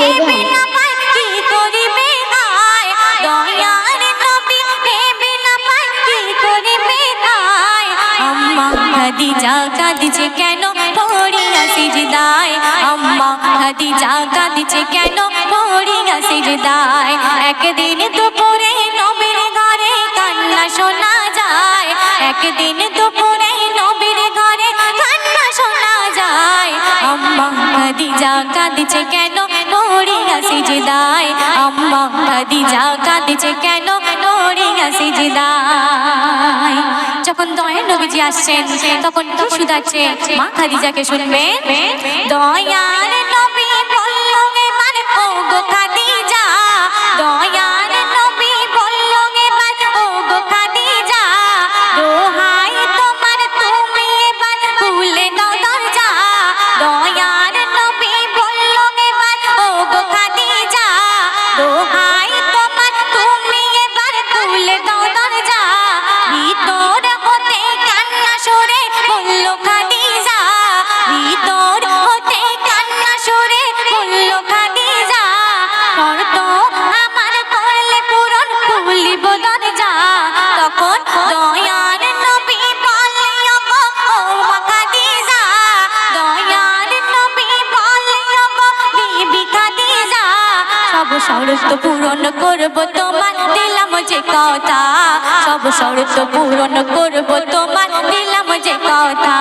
দিন কি করিবে আয় দয়ার নবী ভেবে না পায় কি করিবে আয় আম্মা খাদিজা কাঁদছে কেন আম্মা খাদিজা কাঁদছে কেন একদিন দুপুরে নবীর ঘরে কান্না শোনা যায় একদিন কাঁদছে কেন? পড়িয়া সিজদায়। আম্মা খাদিজা কাঁদছে কেন? পড়িয়া সিজদায়। যখন দয়া নবীজি আসছেন, তখন কি শুধাচ্ছে, মা খাদিজাকে শুনবেন? দয়ার নবী বলল মানে ও গো শর্ত পূরণ করব তোমার, দিলাম যে কথা। সব শর্ত পূরণ করব তোমার, দিলাম যে কথা।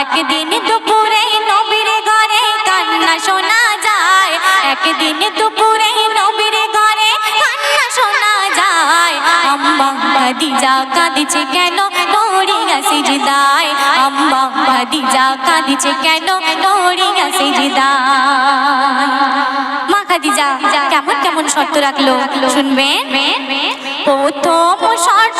একদিন দুপুরে নবীর ঘরে কান্না শোনা যায়। একদিন দুপুরে নবীর ঘরে কান্না শোনা যায়। আম্মা খাদিজা কাঁদছে কেন? পড়িয়া সিজদায়। আম্মা খাদিজা কাঁদছে কেন? পড়িয়া সিজদায়। খাদিজা কেমন কেমন শর্ত রাখল? শুনবেন? প্রথম শর্ত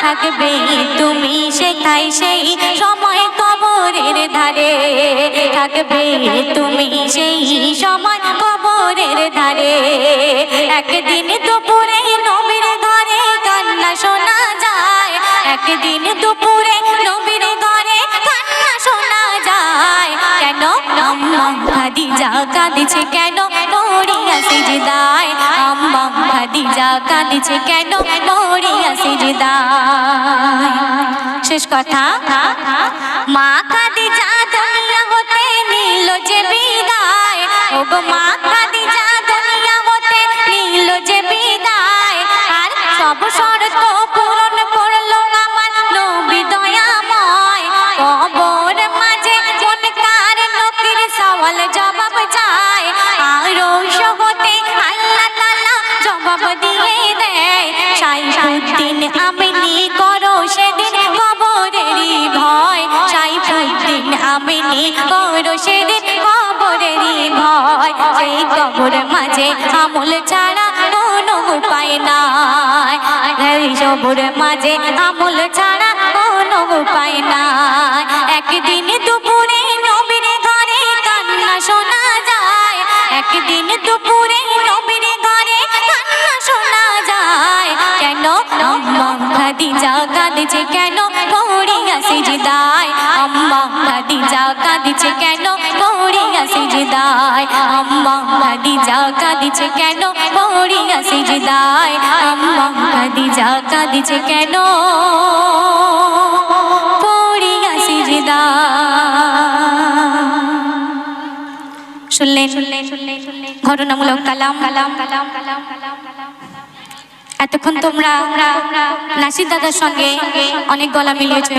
থাকবে তুমি সেখাই সেই সময় কবরের ধারে। থাকবে তুমি সেই সময় কবরের ধারে। একদিন দুপুরে নবীর ঘরে কান্না শোনা যায়। একদিন দুপুরে নবীর ঘরে কান্না শোনা যায়। কেন? খাদিজা কাঁদছে কেন? পড়িয়া সিজদায়। খাদিজা কাঁদিছে কেন মরিয়া সিজদা শেষ কথা, মা কাঁদিজা ধন্য হতে নিল যে বিদায়। ও গো দিয়ে দেয়, সাইফুদ্দিন আমিনি করো সেদিন কবরেরই ভয়। সাইফুদ্দিন আমিনি করো সেদিন কবরেরই ভয়। সেই কবর মাঝে আমল ছাড়া কোনো উপায় নাই। কবর মাঝে আমল ছাড়া কোনো উপায় নাই। একদিন দুপুরে কাঁদছে কেন? পড়িয়া সিজদায় আম্মা খাদিজা কাঁদছে কেন? পড়িয়া সিজদায় আম্মা খাদিজা কাঁদছে কেন? পড়িয়া সিজদায় শুনলেন শুনলেন শুনলেন? শুনলেন ঘটনামূলক কালাম। কালাম কালাম কালাম কালাম কালাম এতক্ষণ তোমরা নাসির দাদার সঙ্গে অনেক গলা মিলিয়েছো